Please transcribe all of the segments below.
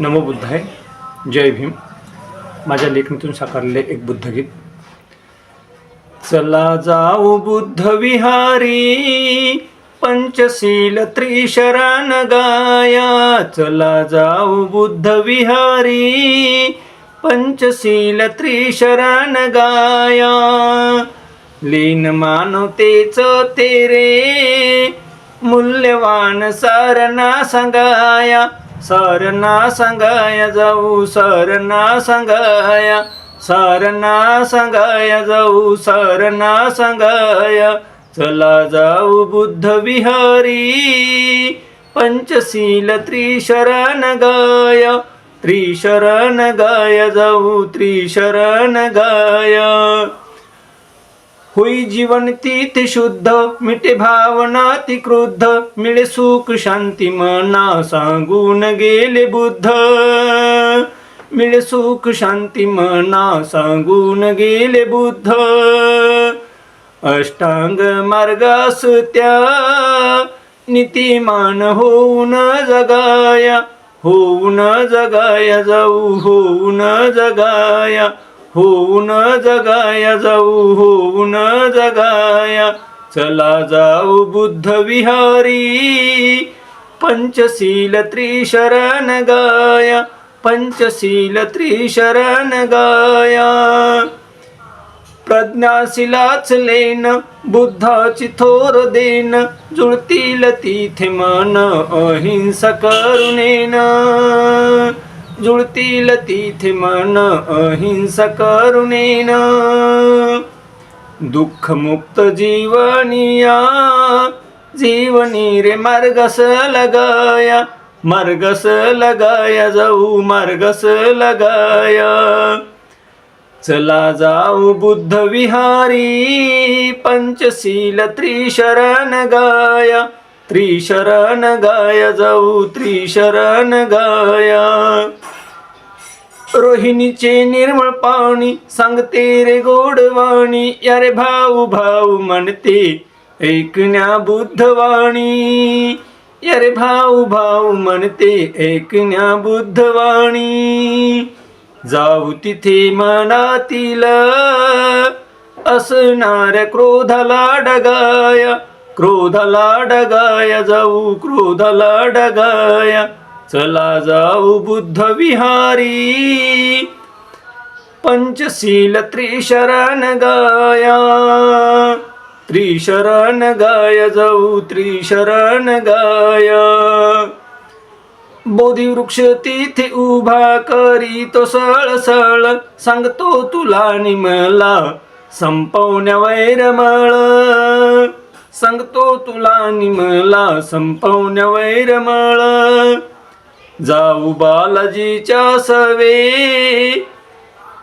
नमो बुद्धाय जय भीम. माझ्या लेखणीतून साकारलेले एक बुद्धगीत चला जाऊ बुद्ध विहारी पंचशील त्रिशरण गाया. चला जाऊ बुद्ध विहारी पंचशील त्रिशरण गाया. लीन मानवतेच तेरे मूल्यवान सारना सांगाया सारना सांगाया जाऊ सारना सांगाया सारना सांगाया जाऊ सारना सांगाया चला जाऊ बुद्ध विहारी पंचशील त्रिशरण गाय त्रिशरण गाय जाऊ त्रिशरण गाय. होई जीवन तीत शुद्ध मिटे भावना ती क्रुद्ध मिळे सुख शांती मना सांगून गेले बुद्ध. मिळे सुख शांती मना सांगून गेले बुद्ध. अष्टांग मार्गास त्या नीतिमान होऊन जगाया होऊन जगाया जाऊ होऊन जगाया. होऊन जगाया जाऊ होऊन जगाया. चला जाऊ बुद्ध विहारी पंचशील त्रिशरण गाया पंचशील त्रिशरण गाया. प्रज्ञाशिलाच लेन बुद्धाची थोर देन जुळतील तिथे मन अहिंसा करुणेन. जुळतील तिथे मन अहिंसा करुणेन. दुःखमुक्त जीवनिया जीवनी रे मार्गस लगाया मार्गस लगाया जाऊ मार्गस लगाया. चला जाऊ बुद्ध विहारी पंचशील त्रिशरण गाया. त्रिशरण गाया जाऊ त्रिशरण गाया. रोहिणीचे निर्मळ पाणी सांगते रे गोडवाणी या रे भाऊ भाऊ म्हणते ऐकण्या बुद्धवाणी या रे भाऊ भाऊ म्हणते ऐकण्या बुद्धवाणी जाऊ तिथे मनातील असणाऱ्या क्रोधाला डगाया. क्रोधाला डगाया जाऊ क्रोध डगाया चला जाऊ बुद्ध विहारी पंचशील त्रिशरण गाया। त्रिशरण गाय जाऊ त्रिशरण गाया। बोधी वृक्ष तिथे उभा करी तो सळ सळ सांगतो तुला निमला संपवण्या वैरमळ। सांगतो तुला नि मला संपवण्या वैरमळ जाऊ बालाजीच्या सवे.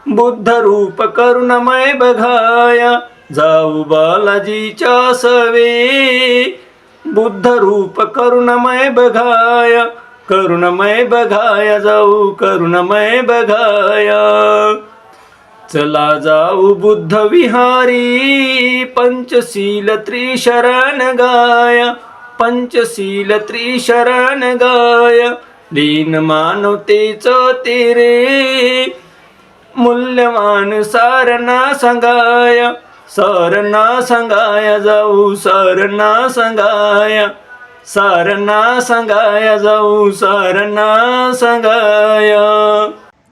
बुद्ध रूप करुणमय बघाया. जाऊ बालाजीच्या सवे. बुद्ध रूप करुणमय बघाया. करुणमय बघाया जाऊ करुणमय बघाया. चला जाऊ बुद्ध विहारी पंचशील त्रिशरण गाय पंचशील त्रिशरण गाय लीन मानवतेच तेरे मूल्यवान सारना सांगाया सारना सांगाया जाऊ सारना सांगाया सारना सांगाया जाऊ सारना सांगाया.